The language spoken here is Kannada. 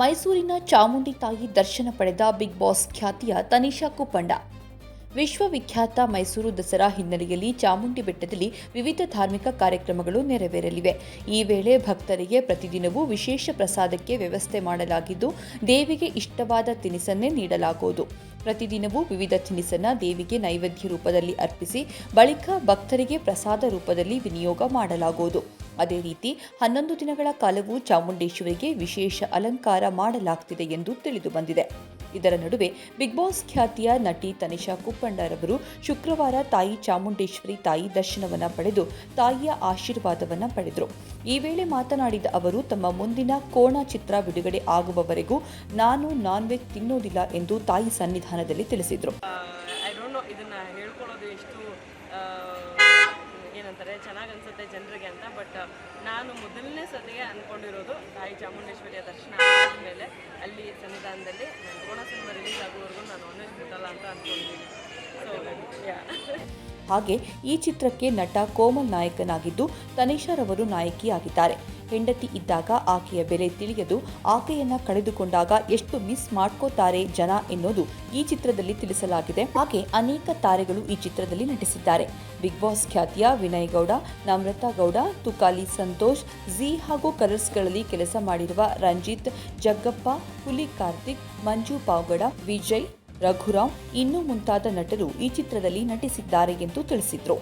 ಮೈಸೂರಿನ ಚಾಮುಂಡಿ ತಾಯಿ ದರ್ಶನ ಪಡೆದ ಬಿಗ್ ಬಾಸ್ ಖ್ಯಾತಿಯ ತನಿಷಾ ಕುಪ್ಪಂಡ. ವಿಶ್ವವಿಖ್ಯಾತ ಮೈಸೂರು ದಸರಾ ಹಿನ್ನೆಲೆಯಲ್ಲಿ ಚಾಮುಂಡಿ ಬೆಟ್ಟದಲ್ಲಿ ವಿವಿಧ ಧಾರ್ಮಿಕ ಕಾರ್ಯಕ್ರಮಗಳು ನೆರವೇರಲಿವೆ. ಈ ವೇಳೆ ಭಕ್ತರಿಗೆ ಪ್ರತಿದಿನವೂ ವಿಶೇಷ ಪ್ರಸಾದಕ್ಕೆ ವ್ಯವಸ್ಥೆ ಮಾಡಲಾಗಿದ್ದು, ದೇವಿಗೆ ಇಷ್ಟವಾದ ತಿನಿಸನ್ನೇ ನೀಡಲಾಗುವುದು. ಪ್ರತಿದಿನವೂ ವಿವಿಧ ತಿನಿಸನ್ನ ದೇವಿಗೆ ನೈವೇದ್ಯ ರೂಪದಲ್ಲಿ ಅರ್ಪಿಸಿ, ಬಳಿಕ ಭಕ್ತರಿಗೆ ಪ್ರಸಾದ ರೂಪದಲ್ಲಿ ವಿನಿಯೋಗ ಮಾಡಲಾಗುವುದು. ಅದೇ ರೀತಿ ಹನ್ನೊಂದು ದಿನಗಳ ಕಾಲವೂ ಚಾಮುಂಡೇಶ್ವರಿಗೆ ವಿಶೇಷ ಅಲಂಕಾರ ಮಾಡಲಾಗ್ತಿದೆ ಎಂದು ತಿಳಿದು ಬಂದಿದೆ. ಇದರ ನಡುವೆ ಬಿಗ್ ಬಾಸ್ ಖ್ಯಾತಿಯ ನಟಿ ತನಿಷಾ ಕುಪ್ಪಂಡರವರು ಶುಕ್ರವಾರ ತಾಯಿ ಚಾಮುಂಡೇಶ್ವರಿ ತಾಯಿ ದರ್ಶನವನ್ನು ಪಡೆದು ತಾಯಿಯ ಆಶೀರ್ವಾದವನ್ನು ಪಡೆದರು. ಈ ವೇಳೆ ಮಾತನಾಡಿದ ಅವರು, ತಮ್ಮ ಮುಂದಿನ ಕೋಣ ಚಿತ್ರ ಬಿಡುಗಡೆ ಆಗುವವರೆಗೂ ನಾನು ನಾನ್ ವೆಜ್ ತಿನ್ನೋದಿಲ್ಲ ಎಂದು ತಾಯಿ ಸನ್ನಿಧಾನದಲ್ಲಿ ತಿಳಿಸಿದರು. ಏನಂತಾರೆ, ಚೆನ್ನಾಗಿ ಅನ್ಸುತ್ತೆ ಜನರಿಗೆ ಅಂತ ಬಟ್ ನಾನು ಮೊದಲನೇ ಸತಿಗೆ ಅಂದ್ಕೊಂಡಿರೋದು ತಾಯಿ ಚಾಮುಂಡೇಶ್ವರಿಯ ದರ್ಶನ ಆದಮೇಲೆ ಅಲ್ಲಿ ಸನ್ನಿಧಾನದಲ್ಲಿ ನಾನು ಕೋಣ ಸಿನಿಮಾ ರಿಲೀಸ್ ಆಗುವವರೆಗೂ ನಾನು ನಾನ್ ವೆಜ್ ಅಂತ ಅಂದ್ಕೊಂಡಿದ್ದೀನಿ ಹಾಗೆ ಈ ಚಿತ್ರಕ್ಕೆ ನಟ ಕೋಮಲ್ ನಾಯಕನಾಗಿದ್ದು ತನಿಷಾರವರು ನಾಯಕಿಯಾಗಿದ್ದಾರೆ. ಹೆಂಡತಿ ಇದ್ದಾಗ ಆಕೆಯ ಬೆಲೆ ತಿಳಿಯದು ಆಕೆಯನ್ನ ಕಳೆದುಕೊಂಡಾಗ ಎಷ್ಟು ಮಿಸ್ ಮಾಡ್ಕೋತಾರೆ ಜನ ಎನ್ನುವುದು ಈ ಚಿತ್ರದಲ್ಲಿ ತಿಳಿಸಲಾಗಿದೆ. ಹಾಗೆ ಅನೇಕ ತಾರೆಗಳು ಈ ಚಿತ್ರದಲ್ಲಿ ನಟಿಸಿದ್ದಾರೆ. ಬಿಗ್ ಬಾಸ್ ಖ್ಯಾತಿಯ ವಿನಯ್ ಗೌಡ, ನಮ್ರತಾ ಗೌಡ, ತುಕಾಲಿ ಸಂತೋಷ್ ಝಿ ಹಾಗೂ ಕಲರ್ಸ್ಗಳಲ್ಲಿ ಕೆಲಸ ಮಾಡಿರುವ ರಂಜಿತ್, ಜಗ್ಗಪ್ಪ, ಹುಲಿ ಕಾರ್ತಿಕ್, ಮಂಜು ಪಾವ್ಗಡ, ವಿಜಯ್ ರಘುರಾಮ್ ಇನ್ನೂ ಮುಂತಾದ ನಟರು ಈ ಚಿತ್ರದಲ್ಲಿ ನಟಿಸಿದ್ದಾರೆ ಎಂದು ತಿಳಿಸಿದ್ರು.